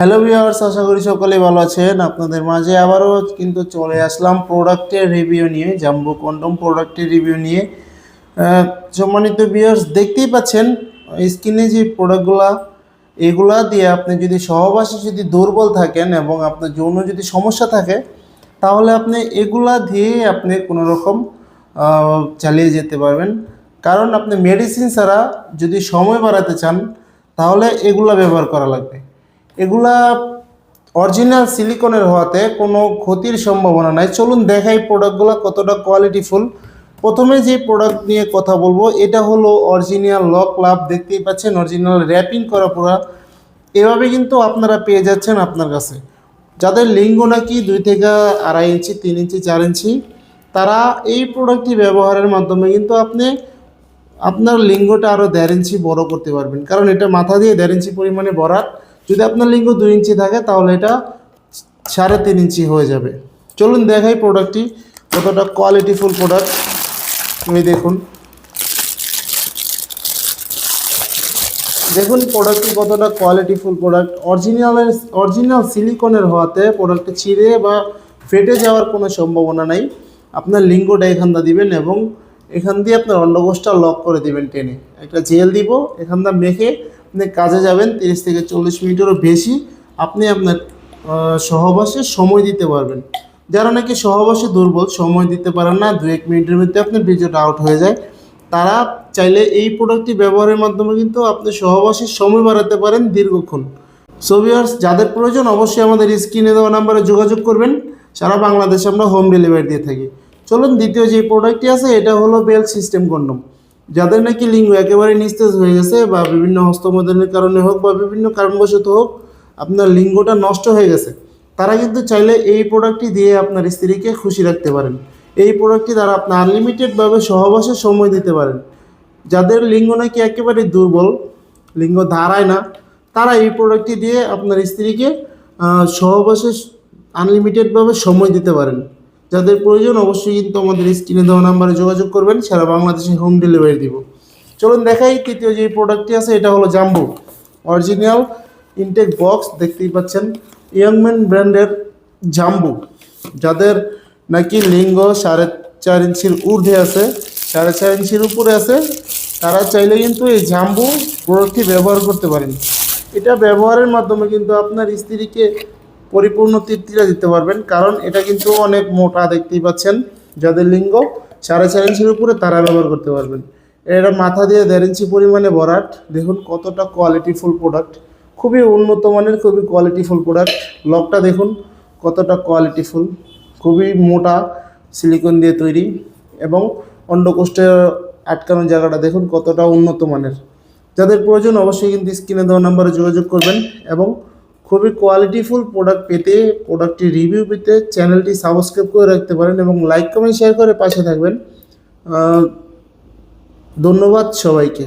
Hello viewers আশা করি সকলে ভালো আছেন। আপনাদের মাঝে আবারও কিন্তু চলে আসলাম প্রোডাক্টের রিভিউ নিয়ে, জাম্বো কন্ডম প্রোডাক্টের রিভিউ নিয়ে। সম্মানিত ভিউয়ার্স দেখতেই পাচ্ছেন স্কিনে যে প্রোডাক্টগুলা, এগুলা দিয়ে আপনি যদি সহবাসে যদি দুর্বল থাকেন এবং আপনার যৌন যদি সমস্যা থাকে, তাহলে আপনি এগুলা দিয়ে আপনি কোনো রকম চালিয়ে যেতে পারবেন। কারণ আপনি মেডিসিন ছাড়া যদি সময় বাড়াতে চান, তাহলে এগুলা ব্যবহার করা লাগবে। এগুলা অরিজিনাল সিলিকনের হওয়াতে কোনো ক্ষতির সম্ভাবনা নাই। চলুন দেখাই প্রোডাক্টগুলো কতটা কোয়ালিটিফুল প্রথমে যে প্রোডাক্ট নিয়ে কথা বলব, এটা হলো অরিজিনাল লক লাভ দেখতেই পাচ্ছেন অরিজিনাল র্যাপিং করা পুরা। এভাবে কিন্তু আপনারা পেয়ে যাচ্ছেন আপনার কাছে। যাদের লিঙ্গ নাকি দুই থেকে আড়াই ইঞ্চি, তিন ইঞ্চি, চার ইঞ্চি, তারা এই প্রোডাক্টটি ব্যবহারের মাধ্যমে কিন্তু আপনি আপনার লিঙ্গটা আরও দেড় ইঞ্চি বড় করতে পারবেন। কারণ এটা মাথা দিয়ে দেড় ইঞ্চি পরিমাণে ভরাট যদি আপনার লিঙ্গ দুই ইঞ্চি থাকে, তাহলে এটা সাড়ে তিন ইঞ্চি হয়ে যাবে। চলুন দেখাই প্রোডাক্টটি কতটা কোয়ালিটিফুল প্রোডাক্ট তুমি দেখুন। দেখুন প্রোডাক্টটি কতটা কোয়ালিটিফুল প্রোডাক্ট অরিজিনালের অরিজিনাল সিলিকনের হওয়াতে প্রোডাক্টটি ছিঁড়ে বা ফেটে যাওয়ার কোনো সম্ভাবনা নাই। আপনার লিঙ্গটা এখানটা দিবেন এবং এখান দিয়ে আপনার অন্ডকোষটা লক করে দিবেন টেনে। একটা জেল দিব এখানটা মেখে আপনি কাজে যাবেন, তিরিশ থেকে চল্লিশ মিনিটেরও বেশি আপনি আপনার সহবাসে সময় দিতে পারবেন। যারা নাকি সহবাসে দুর্বল, সময় দিতে পারেন না দু এক মিনিটের মধ্যে আপনার বীর্যটা আউট হয়ে যায়, তারা চাইলে এই প্রোডাক্টটি ব্যবহারের মাধ্যমে কিন্তু আপনি সহবাসের সময় বাড়াতে পারেন দীর্ঘক্ষণ। সো ভিউয়ার্স যাদের প্রয়োজন অবশ্যই আমাদের স্ক্রিনে দেওয়া নাম্বারে যোগাযোগ করবেন। সারা বাংলাদেশে আমরা হোম ডেলিভারি দিয়ে থাকি। চলুন, দ্বিতীয় যে প্রোডাক্টটি আছে, এটা হলো বেল সিস্টেম কন্ডম যাদের নাকি লিঙ্গ একেবারে নিস্তেজ হয়ে গেছে বা বিভিন্ন হস্তমোদনের কারণে হোক বা বিভিন্ন কারণবশত হোক, আপনার লিঙ্গটা নষ্ট হয়ে গেছে, তারা কিন্তু চাইলে এই প্রোডাক্টটি দিয়ে আপনার স্ত্রীকে খুশি রাখতে পারেন। এই প্রোডাক্টটি দ্বারা আপনি আনলিমিটেডভাবে সহবাসে সময় দিতে পারেন। যাদের লিঙ্গ নাকি একেবারে দুর্বল, লিঙ্গ ধারায় না, তারা এই প্রোডাক্টটি দিয়ে আপনার স্ত্রীকে সহবাসে আনলিমিটেডভাবে সময় দিতে পারেন। যাদের প্রয়োজন অবশ্যই কিন্তু আমাদের স্ক্রিনে দেওয়া নাম্বারে যোগাযোগ করবেন, সারা বাংলাদেশে হোম ডেলিভারি দিব। চলুন দেখাই তৃতীয় যে প্রোডাক্টটি আছে, এটা হলো জাম্বু অরিজিনাল ইনটেক বক্স দেখতেই পাচ্ছেন ইয়াংম্যান ব্র্যান্ডের জাম্বু যাদের নাকি লিঙ্গ সাড়ে চার ইঞ্চির ঊর্ধ্বে আছে, সাড়ে চার ইঞ্চির উপরে আছে, তারা চাইলে কিন্তু এই জাম্বু প্রোডাক্টটি ব্যবহার করতে পারেন। এটা ব্যবহারের মাধ্যমে কিন্তু আপনার স্ত্রীকে পরিপূর্ণ তৃপ্তিটা দিতে পারবেন। কারণ এটা কিন্তু অনেক মোটা দেখতেই পাচ্ছেন। যাদের লিঙ্গ সাড়ে চার ইঞ্চির উপরে, তারা ব্যবহার করতে পারবেন। এটা মাথা দিয়ে দেড় ইঞ্চি পরিমাণে ভরাট। দেখুন কতটা কোয়ালিটিফুল প্রোডাক্ট খুবই উন্নত মানের, খুবই কোয়ালিটিফুল প্রোডাক্ট লকটা দেখুন কতটা কোয়ালিটিফুল খুবই মোটা সিলিকন দিয়ে তৈরি এবং অন্ডকোষ্ঠে আটকানোর জায়গাটা দেখুন কতটা উন্নত মানের। যাদের প্রয়োজন অবশ্যই কিন্তু স্ক্রিনে দেওয়া নাম্বারে যোগাযোগ করবেন এবং খুবই কোয়ালিটিফুল প্রোডাক্ট পেতে প্রোডাক্টটি রিভিউ পেতে চ্যানেলটি সাবস্ক্রাইব করে রাখতে পারেন এবং লাইক কমেন্ট শেয়ার করে পাশে থাকবেন। ধন্যবাদ সবাইকে।